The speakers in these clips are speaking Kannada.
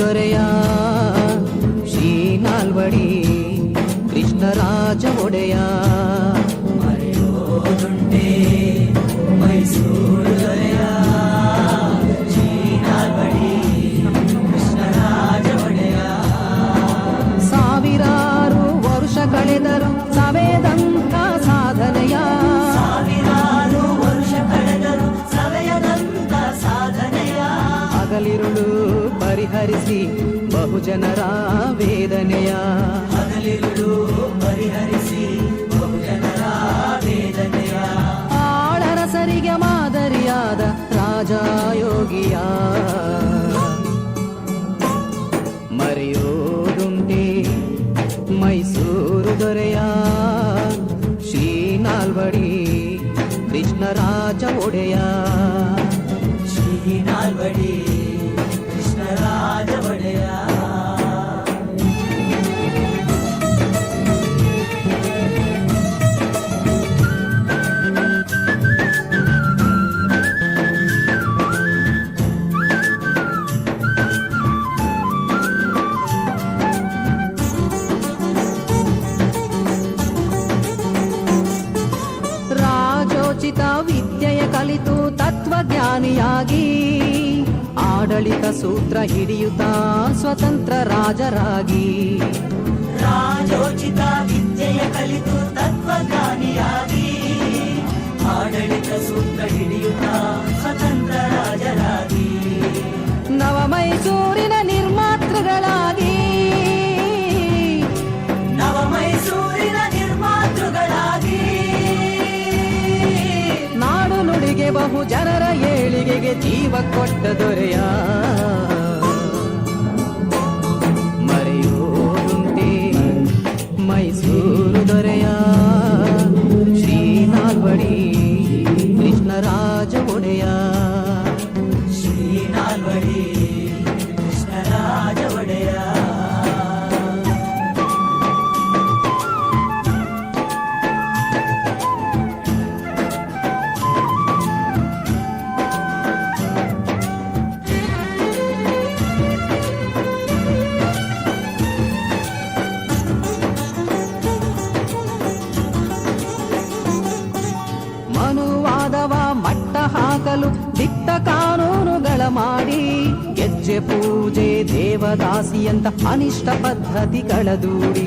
ದೊರೆಯ ಶ್ರೀ ನಾಲ್ವಡಿ ಕೃಷ್ಣರಾಜ ಒಡೆಯ ಮರೆಯೋದುಂಟೆ ಮೈಸೂರು ಬಹುಜನರ ವೇದನೆಯ ಹಗಲಿರುಳು ಪರಿಹರಿಸಿ ಬಹುಜನರ ವೇದನೆಯ ಆಳರಸರಿಗೆ ಮಾದರಿಯಾದ ರಾಜಯೋಗಿಯ ಮರೆಯೋದುಂಟೆ ಮೈಸೂರು ದೊರೆಯ ಶ್ರೀ ನಾಲ್ವಡಿ ಕೃಷ್ಣರಾಜ ಒಡೆಯ ಶ್ರೀನಾಲ್ವಡಿ ಕೃಷ್ಣರಾಜ ಒಡೆಯ ರಾಜೋಚಿತ ವಿದ್ಯೆಯ ಕಲಿತು ತತ್ವಜ್ಞಾನಿಯಾಗಿ. ಆಡಳಿತ ಸೂತ್ರ ಹಿಡಿಯುತ್ತಾ ಸ್ವತಂತ್ರ ರಾಜರಾಗಿ. ರಾಜೋಚಿತ ವಿದ್ಯೆಯ ಕಲಿತು ತತ್ವಜ್ಞಾನಿಯಾಗಿ. ಆಡಳಿತ ಸೂತ್ರ ಹಿಡಿಯುತ್ತ ಸ್ವತಂತ್ರ ರಾಜರಾಗಿ. ನವ ಮೈಸೂರಿನ ನಿರ್ಮಾತೃಗಳಾಗಿ ಬಹು ಜನರ ಏಳಿಗೆಗೆ ಜೀವ ಕೊಟ್ಟ ದೊರೆಯ. ಮರೆಯೋದುಂಟೆ ಮೈಸೂರು ಹಾಕಲು ದಿಟ್ಟ ಕಾನೂನುಗಳ ಮಾಡಿ. ಗೆಜ್ಜೆ ಪೂಜೆ ದೇವದಾಸಿಯಂತ ಅನಿಷ್ಟ ಪದ್ಧತಿಗಳ ದೂಡಿ.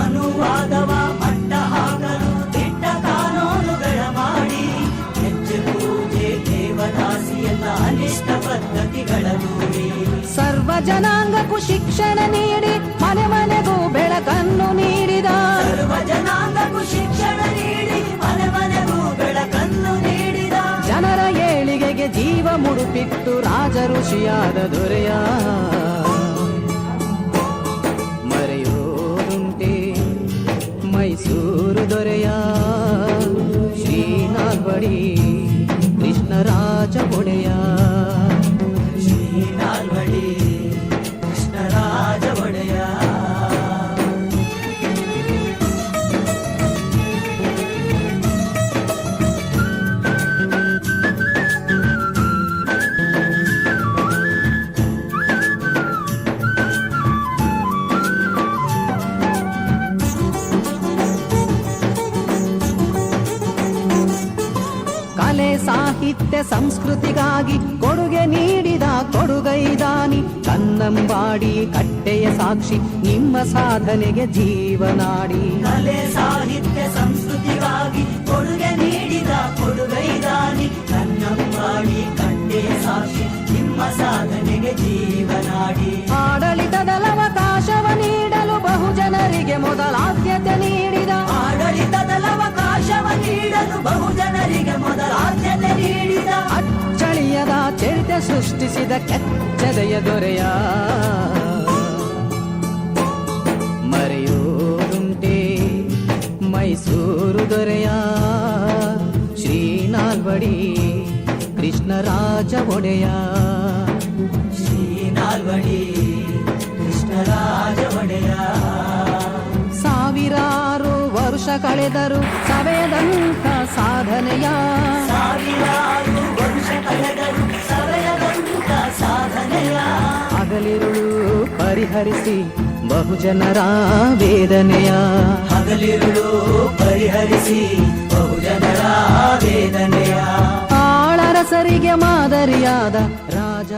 ಅನುವಾದವ ಮಟ್ಟ ಹಾಕಲು ದಿಟ್ಟ ಕಾನೂನುಗಳ ಮಾಡಿ. ಪೂಜೆ ಅನಿಷ್ಟ ಪದ್ಧತಿಗಳ ದೂರಿ ಸರ್ವ ಜನಾಂಗಕ್ಕೂ ಶಿಕ್ಷಣ ನೀಡಿ ಮನೆ ಮನೆಗೂ ಬೆಳಕನ್ನು ನೀಡಿದ. ಸರ್ವ ಜನಾಂಗಕ್ಕೂ ಶಿಕ್ಷಣ ಏಳಿಗೆಗೆ ಜೀವ ಮುಡುಪಿಟ್ಟು ರಾಜ ಋಷಿಯಾದ ದೊರೆಯ ಮರೆಯೋದುಂಟೆ ಮೈಸೂರು ದೊರೆಯ ಶ್ರೀ ಸಾಹಿತ್ಯ ಸಂಸ್ಕೃತಿಗಾಗಿ ಕೊಡುಗೆ ನೀಡಿದ ಕೊಡುಗೈದಾನಿ ಕನ್ನಂಬಾಡಿ ಕಟ್ಟೆಯ ಸಾಕ್ಷಿ ನಿಮ್ಮ ಸಾಧನೆಗೆ ಜೀವನಾಡಿ. ಕಲೆ, ಸಾಹಿತ್ಯ, ಸಂಸ್ಕೃತಿಗಾಗಿ ಕೊಡುಗೆ ನೀಡಿದ ಕೊಡುಗೈದಾನಿ ಕನ್ನಂಬಾಡಿ ಕಟ್ಟೆಯ ಸಾಕ್ಷಿ ನಿಮ್ಮ ಸಾಧನೆಗೆ ಸೃಷ್ಟಿಸಿದ ಕೆಚ್ಚದೆಯ ದೊರೆಯ. ಮರೆಯೋದುಂಟೆ ಮೈಸೂರು ದೊರೆಯ. ಶ್ರೀನಾಲ್ವಡಿ ಕೃಷ್ಣರಾಜ ಒಡೆಯ. ಶ್ರೀನಾಲ್ವಡಿ ಕೃಷ್ಣರಾಜ ಒಡೆಯ. ಸಾವಿರಾರು ವರ್ಷ ಕಳೆದರು ಸವೆದಂತ ಪರಿಹರಿಸಿ ಬಹುಜನರ ವೇದನೆಯ ಹಗಲಿರುಳು ಪರಿಹರಿಸಿ ಬಹುಜನರ ವೇದನೆಯ ಆಳರಸರಿಗೆ ಮಾದರಿಯಾದ ರಾಜ